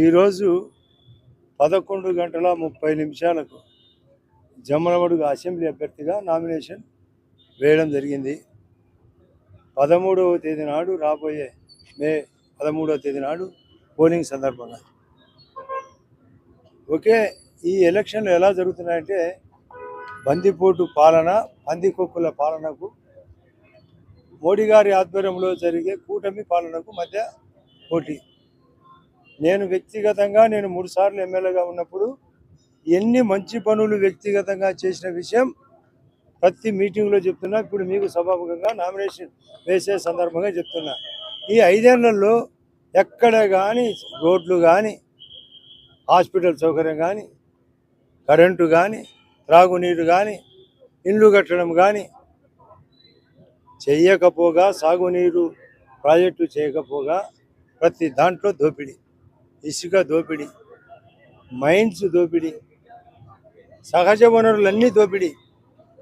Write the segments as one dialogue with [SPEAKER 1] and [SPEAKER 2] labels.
[SPEAKER 1] ఈరోజు పదకొండు గంటల ముప్పై నిమిషాలకు జమ్మలమడుగు అసెంబ్లీ అభ్యర్థిగా నామినేషన్ వేయడం జరిగింది. పదమూడవ తేదీ నాడు రాబోయే మే పదమూడవ తేదీ నాడు పోలింగ్ సందర్భంగా. ఓకే ఈ ఎలక్షన్లు ఎలా జరుగుతున్నాయంటే బందిపోటు పాలన పందికొక్కుల పాలనకు మోడీ గారి ఆధ్వర్యంలో జరిగే కూటమి పాలనకు మధ్య పోటీ. నేను వ్యక్తిగతంగా నేను మూడుసార్లు ఎమ్మెల్యేగా ఉన్నప్పుడు ఎన్ని మంచి పనులు వ్యక్తిగతంగా చేసిన విషయం ప్రతి మీటింగ్లో చెప్తున్నా. ఇప్పుడు మీకు సభాముఖంగా నామినేషన్ వేసే సందర్భంగా చెప్తున్నా. ఈ ఐదేళ్ళలో ఎక్కడ కానీ రోడ్లు కానీ హాస్పిటల్ సౌకర్యం కానీ కరెంటు కానీ త్రాగునీరు కానీ ఇండ్లు కట్టడం కానీ చెయ్యకపోగా సాగునీరు ప్రాజెక్టు చేయకపోగా ప్రతి దాంట్లో దోపిడీ. ఇసుక దోపిడీ మైన్స్ దోపిడీ సహజ వనరులన్నీ దోపిడీ.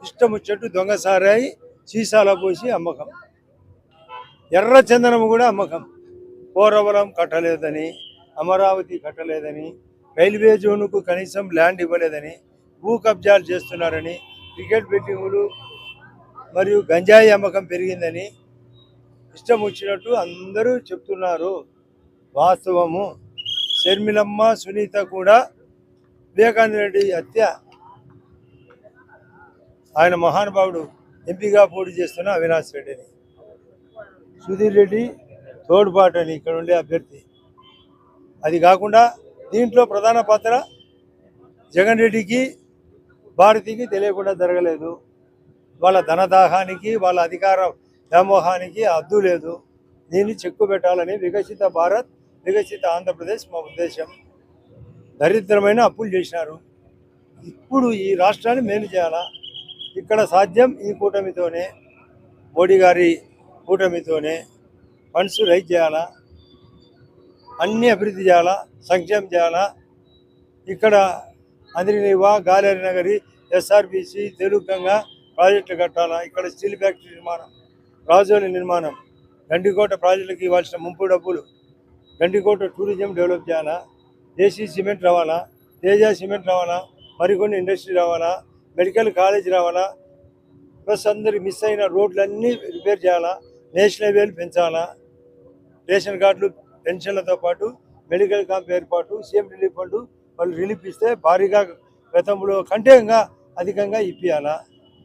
[SPEAKER 1] ఇష్టం వచ్చేట్టు దొంగ సారాయి సీసాల పోసి అమ్మకం. ఎర్ర చందనం కూడా అమ్మకం. పోరవరం కట్టలేదని అమరావతి కట్టలేదని రైల్వే జోన్కు కనీసం ల్యాండ్ ఇవ్వలేదని భూ కబ్జాలు చేస్తున్నారని క్రికెట్ బెట్టింగులు మరియు గంజాయి అమ్మకం పెరిగిందని ఇష్టం వచ్చినట్టు అందరూ చెప్తున్నారు. వాస్తవము. షర్మిలమ్మ సునీత కూడా వివేకానంద రెడ్డి హత్య. ఆయన మహానుభావుడు ఎంపీగా పోటీ చేస్తున్న అవినాష్ రెడ్డిని. సుధీర్ రెడ్డి తోడ్పాటని ఇక్కడ ఉండే అభ్యర్థి. అది కాకుండా దీంట్లో ప్రధాన పాత్ర జగన్ రెడ్డికి భారతికి తెలియకుండా జరగలేదు. వాళ్ళ ధనదాహానికి వాళ్ళ అధికార వ్యామోహానికి అద్దు లేదు. దీన్ని చెక్కు పెట్టాలని వికసిత భారత్ వికసిత ఆంధ్రప్రదేశ్ మా ఉద్దేశం. దరిద్రమైన అప్పులు చేసినారు. ఇప్పుడు ఈ రాష్ట్రాన్ని మేలు చేయాలా? ఇక్కడ సాధ్యం ఈ కూటమితోనే మోడీ గారి కూటమితోనే ఫండ్స్ రైజ్ చేయాలా? అన్ని అభివృద్ధి చేయాలా? సంక్షేమం చేయాలా? ఇక్కడ అందిరినివా గాలేరి నగరి ఎస్ఆర్బిసి తెలుగంగా ప్రాజెక్టులు కట్టాలా? ఇక్కడ స్టీల్ ఫ్యాక్టరీ నిర్మాణం రాజోలి నిర్మాణం గండికోట ప్రాజెక్టులకు ఇవ్వాల్సిన ముంపు డబ్బులు గండికోట టూరిజం డెవలప్ చేయాలా? దేశీ సిమెంట్ రావాలా తేజ సిమెంట్ రావాలా మరికొన్ని ఇండస్ట్రీ రావాలా మెడికల్ కాలేజ్ రావాలా ప్లస్ అందరికి మిస్ అయిన రోడ్లన్నీ రిపేర్ చేయాలా? నేషనల్ హైవేలు పెంచాలా? రేషన్ కార్డులు పెన్షన్లతో పాటు మెడికల్ క్యాంప్ ఏర్పాటు సీఎం రిలీఫ్ ఫండ్ వాళ్ళు రిలీఫ్ ఇస్తే భారీగా గతంలో కంటే ఇంకా అధికంగా ఇప్పియాలా?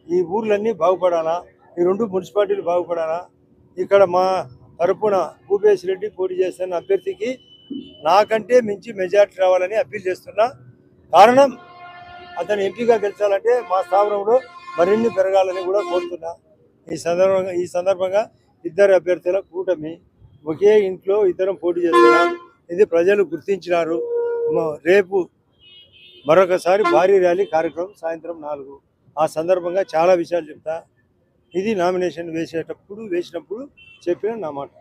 [SPEAKER 1] ఈ ఊర్లన్నీ బాగుపడాలా? ఈ రెండు మున్సిపాలిటీలు బాగుపడాలా? ఇక్కడ మా తరపున భూపేష్ రెడ్డి పోటీ చేస్తున్న అభ్యర్థికి నాకంటే మించి మెజార్టీ రావాలని అప్పీల్ చేస్తున్నా. కారణం అతను ఎంపీగా గెలిచాలంటే మా స్థావరంలో మరిన్ని పెరగాలని కూడా కోరుతున్నా. ఈ సందర్భంగా ఈ సందర్భంగా ఇద్దరు అభ్యర్థుల కూటమి ఒకే ఇంట్లో ఇద్దరం పోటీ చేస్తున్నాం. ఇది ప్రజలు గుర్తించినారు. రేపు మరొకసారి భారీ ర్యాలీ కార్యక్రమం సాయంత్రం నాలుగు. ఆ సందర్భంగా చాలా విషయాలు చెప్తా. ఇది నామినేషన్ వేసేటప్పుడు వేసినప్పుడు చెప్పిన నా మాట.